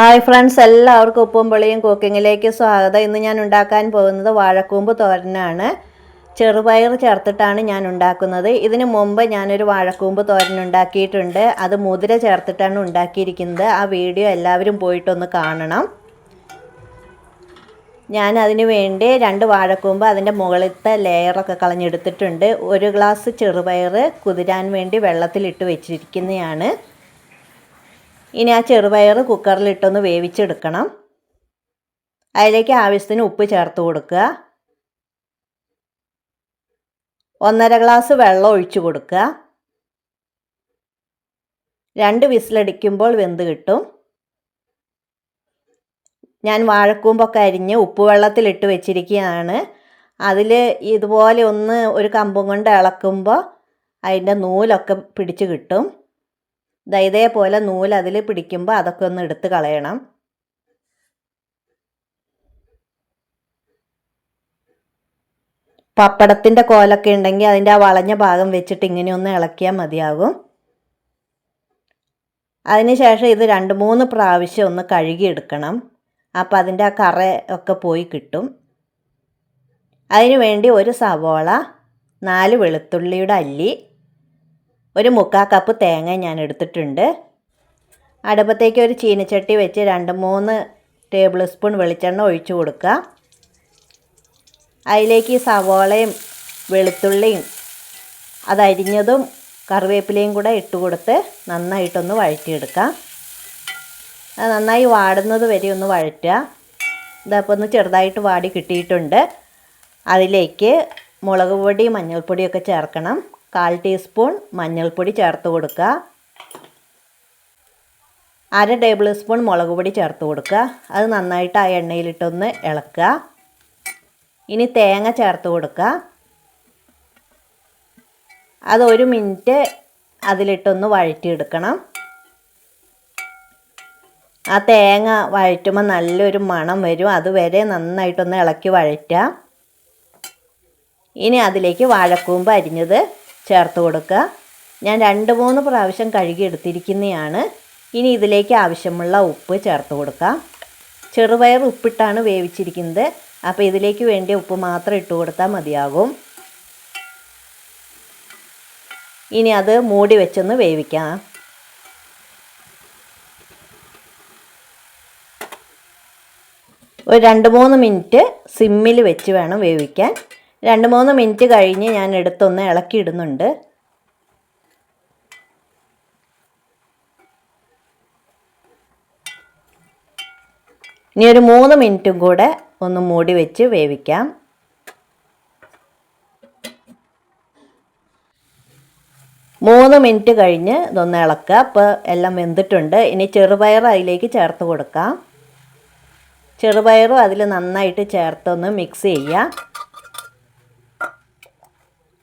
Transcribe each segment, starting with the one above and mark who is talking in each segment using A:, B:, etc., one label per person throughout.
A: Hi friends എല്ലാവർക്കും ഉപ്പും പുളിയും കുക്കിങ്ങിലേക്ക് സ്വാഗതം. ഇന്ന് ഞാൻ ഉണ്ടാക്കാൻ പോകുന്നത് വാഴക്കൂമ്പ് തോരനാണ്. ചെറുപയർ ചേർത്തിട്ടാണ് ഞാൻ ഉണ്ടാക്കുന്നത്. ഇതിനു മുമ്പ് ഞാനൊരു വാഴക്കൂമ്പ് തോരൻ ഉണ്ടാക്കിയിട്ടുണ്ട്. അത് മുതിര ചേർത്തിട്ടാണ് ഉണ്ടാക്കിയിരിക്കുന്നത്. ആ വീഡിയോ എല്ലാവരും പോയിട്ടൊന്ന് കാണണം. ഞാൻ അതിന് വേണ്ടി രണ്ട് വാഴക്കൂമ്പ് അതിന്റെ മുകളിലത്തെ ലെയറൊക്കെ കളഞ്ഞെടുത്തിട്ടുണ്ട്. ഒരു ഗ്ലാസ് ചെറുപയർ കുതിരാൻ വേണ്ടി വെള്ളത്തിലിട്ട് വെച്ചിരിക്കുന്നതാണ്. ഇനി ആ ചെറുപയർ കുക്കറിലിട്ടൊന്ന് വേവിച്ചെടുക്കണം. അതിലേക്ക് ആവശ്യത്തിന് ഉപ്പ് ചേർത്ത് കൊടുക്കുക. ഒന്നര ഗ്ലാസ് വെള്ളം ഒഴിച്ചു കൊടുക്കുക. രണ്ട് വിസിലടിക്കുമ്പോൾ വെന്ത് കിട്ടും. ഞാൻ വാഴക്കൂമ്പൊക്കെ അരിഞ്ഞ് ഉപ്പ് വെള്ളത്തിലിട്ട് വെച്ചിരിക്കുകയാണ്. അതിൽ ഇതുപോലെ ഒന്ന് ഒരു കമ്പും കൊണ്ട് ഇളക്കുമ്പോൾ അതിന്റെ നൂലൊക്കെ പിടിച്ച് കിട്ടും. ഇതേപോലെ നൂൽ അതിൽ പിടിക്കുമ്പോൾ അതൊക്കെ ഒന്ന് എടുത്ത് കളയണം. പപ്പടത്തിന്റെ കോലൊക്കെ ഉണ്ടെങ്കിൽ അതിന്റെ ആ വളഞ്ഞ ഭാഗം വെച്ചിട്ട് ഇങ്ങനെ ഒന്ന് ഇളക്കിയാൽ മതിയാകും. അതിനുശേഷം ഇത് രണ്ട് മൂന്ന് പ്രാവശ്യം ഒന്ന് കഴുകിയെടുക്കണം അപ്പം അതിന്റെ ആ കറ ഒക്കെ പോയി കിട്ടും. അതിനു വേണ്ടി ഒരു സവോള നാല് വെളുത്തുള്ളിയുടെ അല്ലി ഒരു മുക്കാൽ കപ്പ് തേങ്ങ ഞാൻ എടുത്തിട്ടുണ്ട്. അടുപ്പത്തേക്ക് ഒരു ചീനച്ചട്ടി വെച്ച് രണ്ട് മൂന്ന് ടേബിൾ സ്പൂൺ വെളിച്ചെണ്ണ ഒഴിച്ചു കൊടുക്കുക. അതിലേക്ക് സവോളയും വെളുത്തുള്ളിയും അതരിഞ്ഞതും കറിവേപ്പിലയും കൂടെ ഇട്ട് കൊടുത്ത് നന്നായിട്ടൊന്ന് വഴറ്റിയെടുക്കാം അത് നന്നായി വാടുന്നത് വരെ ഒന്ന് വഴറ്റുക. ഇതപ്പോൾ ഒന്ന് ചെറുതായിട്ട് വാടി കിട്ടിയിട്ടുണ്ട്. അതിലേക്ക് മുളക് പൊടി മഞ്ഞൾപ്പൊടിയൊക്കെ ചേർക്കണം. കാൽ ടീസ്പൂൺ മഞ്ഞൾപ്പൊടി ചേർത്ത് കൊടുക്കുക. അര ടേബിൾ സ്പൂൺ മുളക് പൊടി ചേർത്ത് കൊടുക്കുക. അത് നന്നായിട്ട് ആ എണ്ണയിലിട്ടൊന്ന് ഇളക്കുക. ഇനി തേങ്ങ ചേർത്ത് കൊടുക്കുക. അത് ഒരു മിനിറ്റ് അതിലിട്ടൊന്ന് വഴറ്റിയെടുക്കണം. ആ തേങ്ങ വഴറ്റുമ്പോൾ നല്ലൊരു മണം വരും. അതുവരെ നന്നായിട്ടൊന്ന് ഇളക്കി വഴറ്റുക. ഇനി അതിലേക്ക് വാഴക്കൂമ്പ് അരിഞ്ഞത് ചേർത്ത് കൊടുക്കുക. ഞാൻ രണ്ട് മൂന്ന് പ്രാവശ്യം കഴുകി എടുത്തിരിക്കുന്നതാണ് ഇനി ഇതിലേക്ക് ആവശ്യമുള്ള ഉപ്പ് ചേർത്ത് കൊടുക്കാം. ചെറുപയർ ഉപ്പിട്ടാണ് വേവിച്ചിരിക്കുന്നത്. അപ്പോൾ ഇതിലേക്ക് വേണ്ടിയ ഉപ്പ് മാത്രം ഇട്ട് കൊടുത്താൽ മതിയാകും. ഇനി അത് മൂടി വെച്ചൊന്ന് വേവിക്കാം. ഒരു രണ്ട് മൂന്ന് മിനിറ്റ് സിമ്മിൽ വെച്ച് വേണം വേവിക്കാൻ. രണ്ട് മൂന്ന് മിനിറ്റ് കഴിഞ്ഞ് ഞാൻ എടുത്തൊന്ന് ഇളക്കിയിടുന്നുണ്ട്. ഇനി ഒരു മൂന്ന് മിനിറ്റും കൂടെ ഒന്ന് മൂടി വെച്ച് വേവിക്കാം. മൂന്ന് മിനിറ്റ് കഴിഞ്ഞ് ഇതൊന്ന് ഇളക്കുക. അപ്പോൾ എല്ലാം വെന്തിട്ടുണ്ട്. ഇനി ചെറുപയർ അതിലേക്ക് ചേർത്ത് കൊടുക്കാം. ചെറുപയറും അതിൽ നന്നായിട്ട് ചേർത്തൊന്ന് മിക്സ് ചെയ്യുക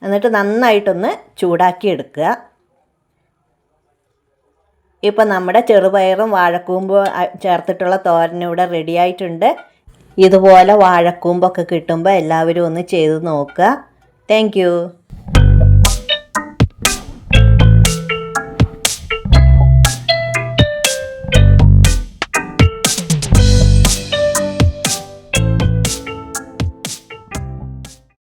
A: എന്നിട്ട് നന്നായിട്ടൊന്ന് ചൂടാക്കി എടുക്കുക ഇപ്പം നമ്മുടെ ചെറുപയറും വാഴക്കൂമ്പും ചേർത്തിട്ടുള്ള തോരൻ ഇവിടെ റെഡി ആയിട്ടുണ്ട്. ഇതുപോലെ വാഴക്കൂമ്പൊക്കെ കിട്ടുമ്പോൾ എല്ലാവരും ഒന്ന് ചെയ്ത് നോക്കുക. താങ്ക്